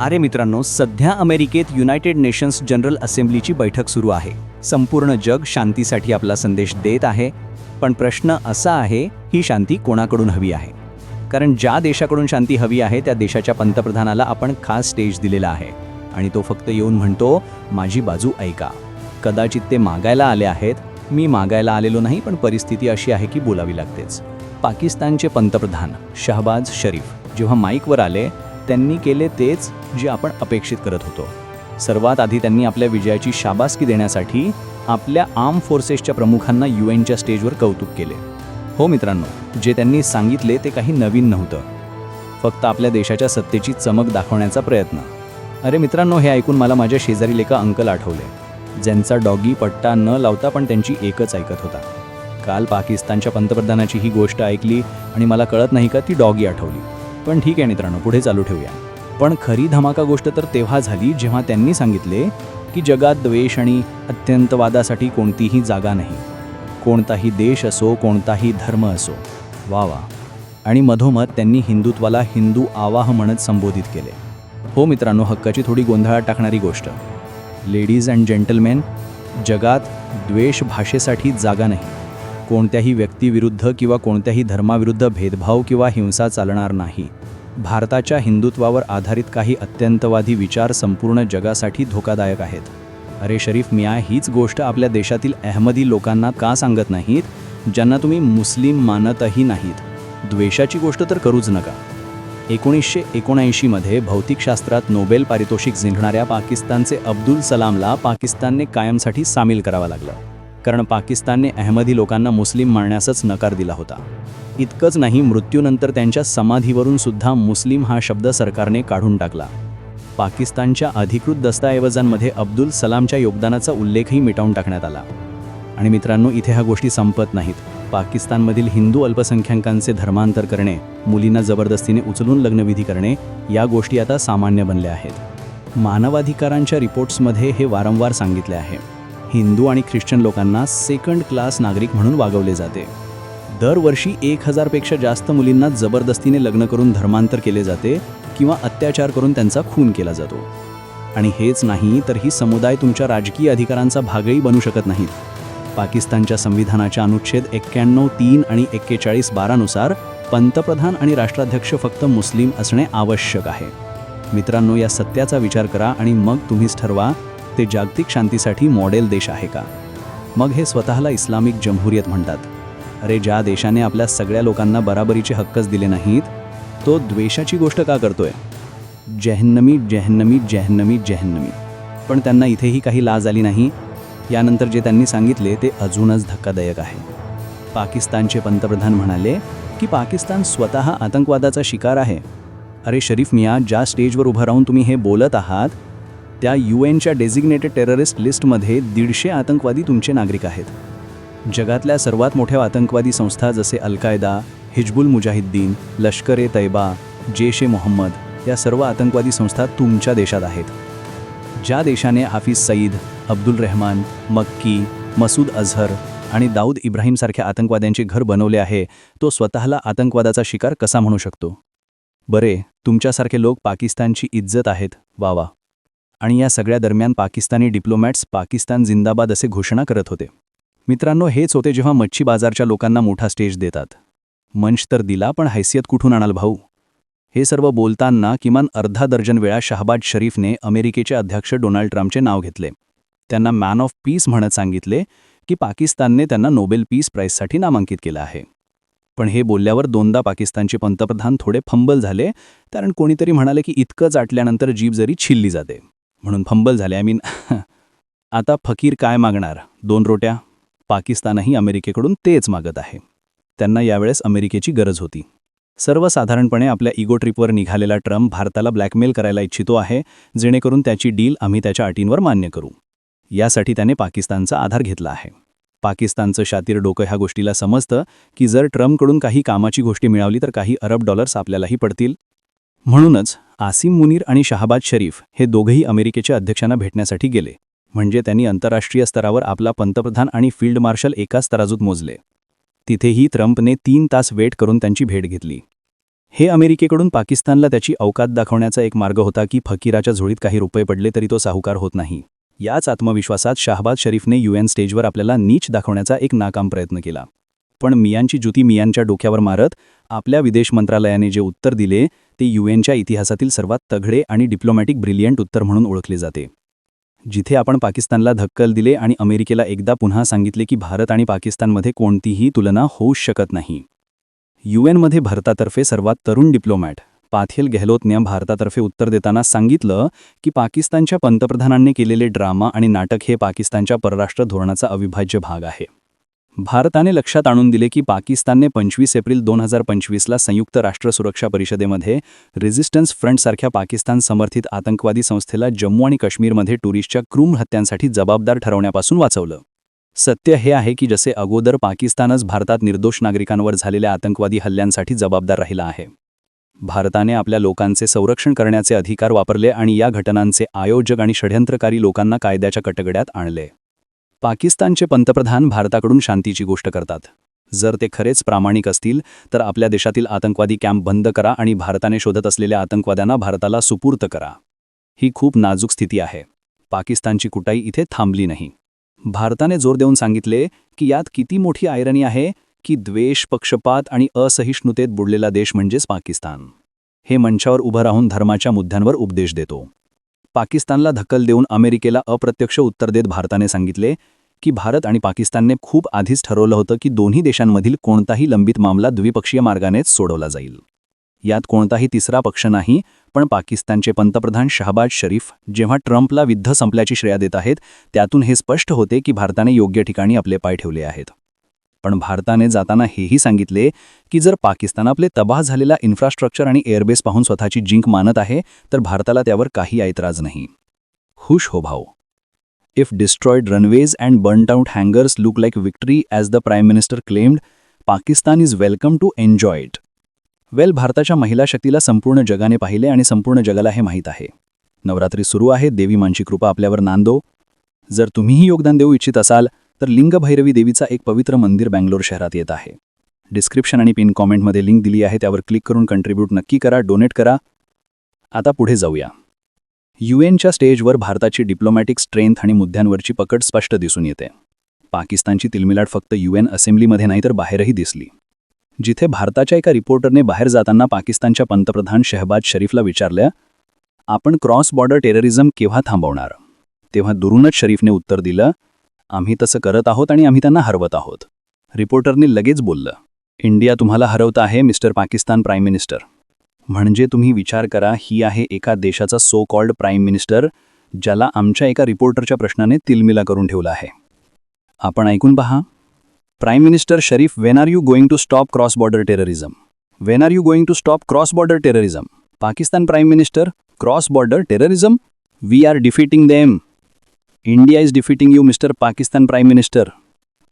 अरे मित्रांनो सध्या अमेरिकेत युनायटेड नेशन्स जनरल असेंब्लीची बैठक सुरू आहे. संपूर्ण जग शांतीसाठी आपला संदेश देत आहे पण प्रश्न असा आहे ही शांती कोणाकडून हवी आहे? कारण ज्या देशाकडून शांती हवी आहे त्या देशाच्या पंतप्रधानाला आपण खास स्टेज दिलेला आहे. आणि तो फक्त येऊन म्हणतो माझी बाजू ऐका. कदाचित ते मागायला आले आहेत. मी मागायला आलेलो नाही पण परिस्थिती अशी आहे की बोलावी लागतेच. पाकिस्तानचे पंतप्रधान शहबाज शरीफ जेव्हा माईकवर आले त्यांनी केले तेच जे आपण अपेक्षित करत होतो. सर्वात आधी त्यांनी आपल्या विजयाची शाबासकी देण्यासाठी आपल्या आर्म फोर्सेसच्या प्रमुखांना यू एनच्या स्टेजवर कौतुक केले. हो मित्रांनो जे त्यांनी सांगितले ते काही नवीन नव्हतं. फक्त आपल्या देशाच्या सत्तेची चमक दाखवण्याचा प्रयत्न. अरे मित्रांनो हे ऐकून मला माझ्या शेजारील एका अंकल आठवले. ज्यांचा डॉगी पट्टा न लावता पण त्यांची एकच ऐकत होता. काल पाकिस्तानच्या पंतप्रधानाची ही गोष्ट ऐकली आणि मला कळत नाही का ती डॉगी आठवली. पण ठीक आहे मित्रांनो पुढे चालू ठेवूया. पण खरी धमाका गोष्ट तर तेव्हा झाली जेव्हा त्यांनी सांगितले की जगात द्वेष आणि अत्यंतवादासाठी कोणतीही जागा नाही. कोणताही देश असो कोणताही धर्म असो. वा वा. आणि मधोमध त्यांनी हिंदुत्वाला हिंदू आवाह म्हणत संबोधित केले. हो मित्रांनो हक्काची थोडी गोंधळात टाकणारी गोष्ट. लेडीज अँड जेंटलमेन जगात द्वेष भाषेसाठी जागा नाही. कोणत्याही व्यक्तीविरुद्ध किंवा कोणत्याही धर्माविरुद्ध भेदभाव किंवा हिंसा चालणार नाही. भारताच्या हिंदुत्वावर आधारित काही अत्यंतवादी विचार संपूर्ण जगासाठी धोकादायक आहेत. अरे शरीफ मिया हीच गोष्ट आपल्या देशातील अहमदी लोकांना का सांगत नाहीत? ज्यांना तुम्ही मुस्लिम मानतही नाहीत. द्वेषाची गोष्ट तर करूच नका. एकोणीसशे एकोणऐंशीमध्ये भौतिकशास्त्रात नोबेल पारितोषिक जिंकणाऱ्या पाकिस्तानचे अब्दुल सलामला पाकिस्तानने कायमसाठी सामील करावा लागलं. कारण पाकिस्तानने अहमदी लोकांना मुस्लिम मानण्यासच नकार दिला होता. इतकंच नाही मृत्यूनंतर त्यांच्या समाधीवरून सुद्धा मुस्लिम हा शब्द सरकारने काढून टाकला. पाकिस्तानच्या अधिकृत दस्तऐवजांमध्ये अब्दुल सलामच्या योगदानाचा उल्लेखही मिटवून टाकण्यात आला. आणि मित्रांनो इथे ह्या गोष्टी संपत नाहीत. पाकिस्तानमधील हिंदू अल्पसंख्याकांचे धर्मांतर करणे मुलींना जबरदस्तीने उचलून लग्नविधी करणे या गोष्टी आता सामान्य बनल्या आहेत. मानवाधिकारांच्या रिपोर्ट्समध्ये हे वारंवार सांगितले आहे. हिंदू आणि ख्रिश्चन लोकांना सेकंड क्लास नागरिक म्हणून वागवले जाते. दरवर्षी एक हजारपेक्षा जास्त मुलींना जबरदस्तीने लग्न करून धर्मांतर केले जाते किंवा अत्याचार करून त्यांचा खून केला जातो. आणि हेच नाही तर ही समुदाय तुमच्या राजकीय अधिकारांचा भागही बनू शकत नाहीत. पाकिस्तानच्या संविधानाच्या अनुच्छेद एक्क्याण्णव तीन आणि एक्केचाळीस बारानुसार पंतप्रधान आणि राष्ट्राध्यक्ष फक्त मुस्लिम असणे आवश्यक आहे. मित्रांनो या सत्याचा विचार करा आणि मग तुम्हीच ठरवा ते जागतिक शांतीसाठी मॉडेल देश आहे का? मग हे स्वतःला इस्लामिक जमहुरियत म्हणतात. अरे ज्या देशाने आपल्या सगळ्या लोकांना बराबरीचे हक्कच दिले नाहीत तो द्वेषाची गोष्ट का करतोय? जहन्नमी जहन्नमी जहन्नमी जहन्नमी. पण त्यांना इथेही काही लाज आली नाही. यानंतर जे त्यांनी सांगितले ते अजूनच धक्कादायक आहे. पाकिस्तानचे पंतप्रधान म्हणाले की पाकिस्तान स्वतः आतंकवादाचा शिकार आहे. अरे शरीफ मिया ज्या स्टेजवर उभं राहून तुम्ही हे बोलत आहात त्या यू एनच्या डेझिग्नेटेड टेररिस्ट लिस्टमध्ये दीडशे आतंकवादी तुमचे नागरिक आहेत. जगातल्या सर्वात मोठ्या आतंकवादी संस्था जसे अल कायदा हिजबुल मुजाहिद्दीन लष्कर ए तैबा जेश ए मोहम्मद या सर्व आतंकवादी संस्था तुमच्या देशात आहेत. ज्या देशाने हाफिज सईद अब्दुल रेहमान मक्की मसूद अझहर आणि दाऊद इब्राहिमसारख्या आतंकवाद्यांचे घर बनवले आहे तो स्वतःला आतंकवादाचा शिकार कसा म्हणू शकतो? बरे तुमच्यासारखे लोक पाकिस्तानची इज्जत आहेत. वा वा. आणि या सगळ्या दरम्यान पाकिस्तानी डिप्लोमॅट्स पाकिस्तान जिंदाबाद असे घोषणा करत होते. मित्रांनो हेच होते जेव्हा मच्छी बाजारच्या लोकांना मोठा स्टेज देतात. मंच तर दिला पण हैसियत कुठून आणाल भाऊ? हे सर्व बोलताना किमान अर्धा दर्जन वेळा शहबाज शरीफने अमेरिकेचे अध्यक्ष डोनाल्ड ट्रम्पचे नाव घेतले. त्यांना मॅन ऑफ पीस म्हणत सांगितले की पाकिस्तानने त्यांना नोबेल पीस प्राईजसाठी नामांकित केलं आहे. पण हे बोलल्यावर दोनदा पाकिस्तानचे पंतप्रधान थोडे फंबल झाले कारण कोणीतरी म्हणाले की इतकं चाटल्यानंतर जीभ जरी छिल्ली जाते. म्हणून फंबल झाले. आय मीन आता फकीर काय मागणार? दोन रोट्या? पाकिस्तानही अमेरिकेकडून तेच मागत आहे. त्यांना यावेळेस अमेरिकेची गरज होती. सर्वसाधारणपणे आपल्या इगो ट्रिपवर निघालेला ट्रम्प भारताला ब्लॅकमेल करायला इच्छितो आहे जेणेकरून त्याची डील आम्ही त्याच्या अटींवर मान्य करू. यासाठी त्याने पाकिस्तानचा आधार घेतला आहे. पाकिस्तानचं शातीर डोकं ह्या गोष्टीला समजतं की जर ट्रम्पकडून काही कामाची गोष्टी मिळाली तर काही अरब डॉलर्स आपल्यालाही पडतील. म्हणूनच आसिम मुनीर आणि शहाबाद शरीफ हे दोघंही अमेरिकेच्या अध्यक्षांना भेटण्यासाठी गेले. म्हणजे त्यांनी आंतरराष्ट्रीय स्तरावर आपला पंतप्रधान आणि फील्ड मार्शल एकाच तराजूत मोजले. तिथेही ट्रम्पने तीन तास वेट करून त्यांची भेट घेतली. हे अमेरिकेकडून पाकिस्तानला त्याची अवकात दाखवण्याचा एक मार्ग होता की फकीराच्या झोळीत काही रुपये पडले तरी तो साहूकार होत नाही. याच आत्मविश्वासात शाहबाद शरीफने युएन स्टेजवर आपल्याला नीच दाखवण्याचा एक नाकाम प्रयत्न केला. पण मियांची जुती मियांच्या डोक्यावर मारत आपल्या विदेश मंत्रालयाने जे उत्तर दिले ते युएनच्या इतिहासातील सर्वात तगडे आणि डिप्लोमॅटिक ब्रिलियंट उत्तर म्हणून ओळखले जाते. जिथे आपण पाकिस्तानला धक्कल दिले आणि अमेरिकेला एकदा पुन्हा सांगितले की भारत आणि पाकिस्तानमध्ये कोणतीही तुलना होऊच शकत नाही. युएनमध्ये भारतातर्फे सर्वात तरुण डिप्लोमॅट पाथेल गेहलोतने भारतातर्फे उत्तर देताना सांगितलं की पाकिस्तानच्या पंतप्रधानांनी केलेले ड्रामा आणि नाटक हे पाकिस्तानच्या परराष्ट्र धोरणाचा अविभाज्य भाग आहे. भारताने लक्षात आणून दिले की पाकिस्तानने पंचवीस एप्रिल दोन हजार पंचवीसला संयुक्त राष्ट्र सुरक्षा परिषदेमध्ये रेझिस्टन्स फ्रंटसारख्या पाकिस्तान समर्थित आतंकवादी संस्थेला जम्मू आणि काश्मीरमध्ये टुरिस्टच्या क्रूम हत्यांसाठी जबाबदार ठरवण्यापासून वाचवलं. सत्य हे आहे की जसे अगोदर पाकिस्तानच भारतात निर्दोष नागरिकांवर झालेल्या आतंकवादी हल्ल्यांसाठी जबाबदार राहिला आहे. भारताने आपल्या लोकांचे संरक्षण करण्याचे अधिकार वापरले आणि या घटनांचे आयोजक आणि षड्यंत्रकारी लोकांना कायद्याच्या कटगड्यात आणले. पाकिस्तानचे पंतप्रधान भारताकडून शांतीची गोष्ट करतात. जर ते खरेच प्रामाणिक असतील तर आपल्या देशातील आतंकवादी कॅम्प बंद करा आणि भारताने शोधत असलेल्या आतंकवाद्यांना भारताला सुपूर्त करा. ही खूप नाजूक स्थिती आहे. पाकिस्तानची कुटाई इथे थांबली नाही. भारताने जोर देऊन सांगितले की यात किती मोठी आयरणी आहे की द्वेष पक्षपात आणि असहिष्णुतेत बुडलेला देश म्हणजेच पाकिस्तान. हे मंचावर उभं राहून धर्माच्या मुद्द्यांवर उपदेश देतो. पाकिस्तानला धक्कल देऊन अमेरिकेला अप्रत्यक्ष उत्तर देत भारताने सांगितले की भारत आणि पाकिस्तानने खूप आधीच ठरवलं होतं की दोन्ही देशांमधील कोणताही लंबित मामला द्विपक्षीय मार्गानेच सोडवला जाईल. यात कोणताही तिसरा पक्ष नाही पण पाकिस्तानचे पंतप्रधान शहबाज शरीफ जेव्हा ट्रम्पला विद्ध संपल्याची श्रेया देत आहेत त्यातून हे स्पष्ट होते की भारताने योग्य ठिकाणी आपले पाय ठेवले आहेत. पण भारताने जाताना हेही सांगितले की जर पाकिस्तान आपले तबाह झालेला इन्फ्रास्ट्रक्चर आणि एअरबेस पाहून स्वतःची जिंक मानत आहे तर भारताला त्यावर काही ऐतराज नाही. खुश हो भाऊ. If destroyed runways and burnt out hangars look like victory as the prime minister claimed Pakistan is welcome to enjoy it well भारताच्या महिला शक्तीला संपूर्ण जगाने पाहिले आणि संपूर्ण जगाला हे माहीत आहे. नवरात्री सुरू आहे देवी मानची कृपा आपल्यावर नांदो. जर तुम्हीही योगदान देऊ इच्छित असाल तर लिंगभैरवी देवीचा एक पवित्र मंदिर बँगलोर शहरात येत आहे. डिस्क्रिप्शन आणि पिन कॉमेंटमध्ये लिंक दिली आहे त्यावर क्लिक करून कंट्रीब्यूट नक्की करा डोनेट करा. आता पुढे जाऊया. युएनच्या स्टेजवर भारताची डिप्लोमॅटिक स्ट्रेंथ आणि मुद्द्यांवरची पकड स्पष्ट दिसून येते. पाकिस्तानची तिलमिलाट फक्त युएन असेंब्लीमध्ये नाही तर बाहेरही दिसली. जिथे भारताच्या एका रिपोर्टरने बाहेर जाताना पाकिस्तानच्या पंतप्रधान शहबाज शरीफला विचारलं आपण क्रॉस बॉर्डर टेररिझम केव्हा थांबवणार? तेव्हा दुरूनच शरीफने उत्तर दिलं आम्ही तसं करत आहोत आणि आम्ही त्यांना हरवत आहोत. रिपोर्टरने लगेच बोललं इंडिया तुम्हाला हरवत आहे मिस्टर पाकिस्तान प्राईम मिनिस्टर. म्हणजे तुम्ही विचार करा ही आहे एका देशाचा सो कॉल्ड प्राईम मिनिस्टर ज्याला आमच्या एका रिपोर्टरच्या प्रश्नाने तिलमिला करून ठेवला आहे. आपण ऐकून पहा. Prime minister Sharif when are you going to stop cross border terrorism when are you going to stop cross border terrorism Pakistan prime minister cross border terrorism we are defeating them India is defeating you mister Pakistan prime minister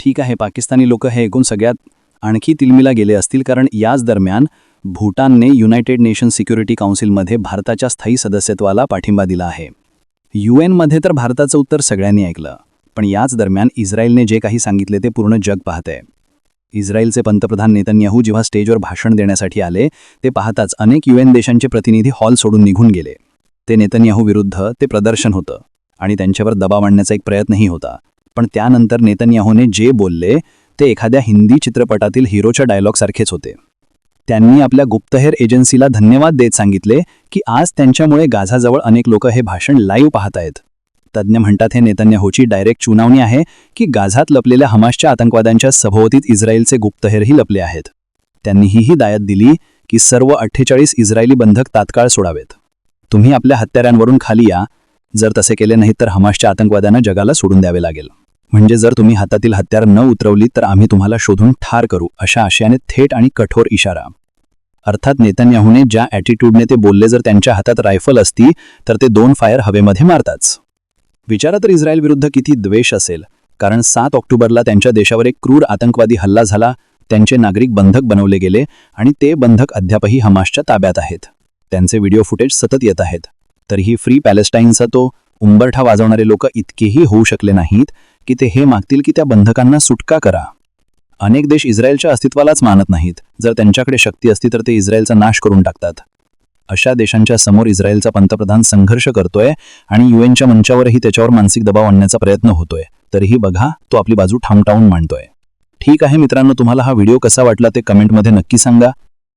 ठीक आहे पाकिस्तानी लोक हे ऐकून सगळ्यात आणखी तिलमिला गेले असतील कारण याच दरम्यान भूटानने युनायटेड नेशन सिक्युरिटी काउन्सिलमध्ये भारताच्या स्थायी सदस्यत्वाला पाठिंबा दिला आहे. यू एनमध्ये तर भारताचं उत्तर सगळ्यांनी ऐकलं पण याच दरम्यान इस्रायलने जे काही सांगितले ते पूर्ण जग पाहतंय. इस्रायलचे पंतप्रधान नेतन्याहू जेव्हा स्टेजवर भाषण देण्यासाठी आले ते पाहताच अनेक युएन देशांचे प्रतिनिधी हॉल सोडून निघून गेले. ते नेतन्याहू विरुद्ध ते प्रदर्शन होतं. आणि त्यांच्यावर दबाव आणण्याचा एक प्रयत्नही होता. पण त्यानंतर नेतन्याहूने जे बोलले ते एखाद्या हिंदी चित्रपटातील हिरोच्या डायलॉगसारखेच होते. त्यांनी आपल्या गुप्तहेर एजन्सीला धन्यवाद देत सांगितले की आज त्यांच्यामुळे गाझाजवळ अनेक लोक हे भाषण लाईव्ह पाहतायत तज्ज्ञ म्हणतात हे नेतन्याहूची डायरेक्ट चुनावणी आहे की गाझात लपलेल्या हमासच्या आतंकवाद्यांच्या सभोवतीत इस्रायलचे गुप्तहेरही लपले आहेत. त्यांनी ही दायत दिली की सर्व अठ्ठेचाळीस इस्रायली बंधक तात्काळ सोडावेत. तुम्ही आपल्या हत्याऱ्यांवरून खाली या जर तसे केले नाही तर हमासच्या आतंकवाद्यांना जगाला सोडून द्यावे लागेल. म्हणजे जर तुम्ही हातातील हत्यार न उतरवली तर आम्ही तुम्हाला शोधून ठार करू अशा आशयाने थेट आणि कठोर इशारा. अर्थात नेतन्याहूने ज्या ॲटिट्यूडने ते बोलले जर त्यांच्या हातात रायफल असती तर ते दोन फायर हवेमध्ये मारताच. विचारा तर इस्रायल विरुद्ध किती द्वेष असेल? कारण सात ऑक्टोबरला त्यांच्या देशावर एक क्रूर आतंकवादी हल्ला झाला त्यांचे नागरिक बंधक बनवले गेले आणि ते बंधक अद्यापही हमासच्या ताब्यात आहेत. त्यांचे व्हिडिओ फुटेज सतत येत आहेत. तरीही फ्री पॅलेस्टाईनचा तो उंबरठा वाजवणारे लोक इतकेही होऊ शकले नाहीत की ते हे मागतील की त्या बंधकांना सुटका करा. अनेक देश इस्रायलच्या अस्तित्वालाच मानत नाहीत. जर त्यांच्याकडे शक्ती असती तर ते इस्रायलचा नाश करून टाकतात. अशा देशांच्या समोर इस्रायलचा पंतप्रधान संघर्ष करतोय आणि युएनच्या मंचावरही त्याच्यावर मानसिक दबाव आणण्याचा प्रयत्न होतोय. तरीही बघा तो आपली बाजू ठामटावून मांडतोय. ठीक आहे मित्रांनो तुम्हाला हा व्हिडिओ कसा वाटला ते कमेंटमध्ये नक्की सांगा.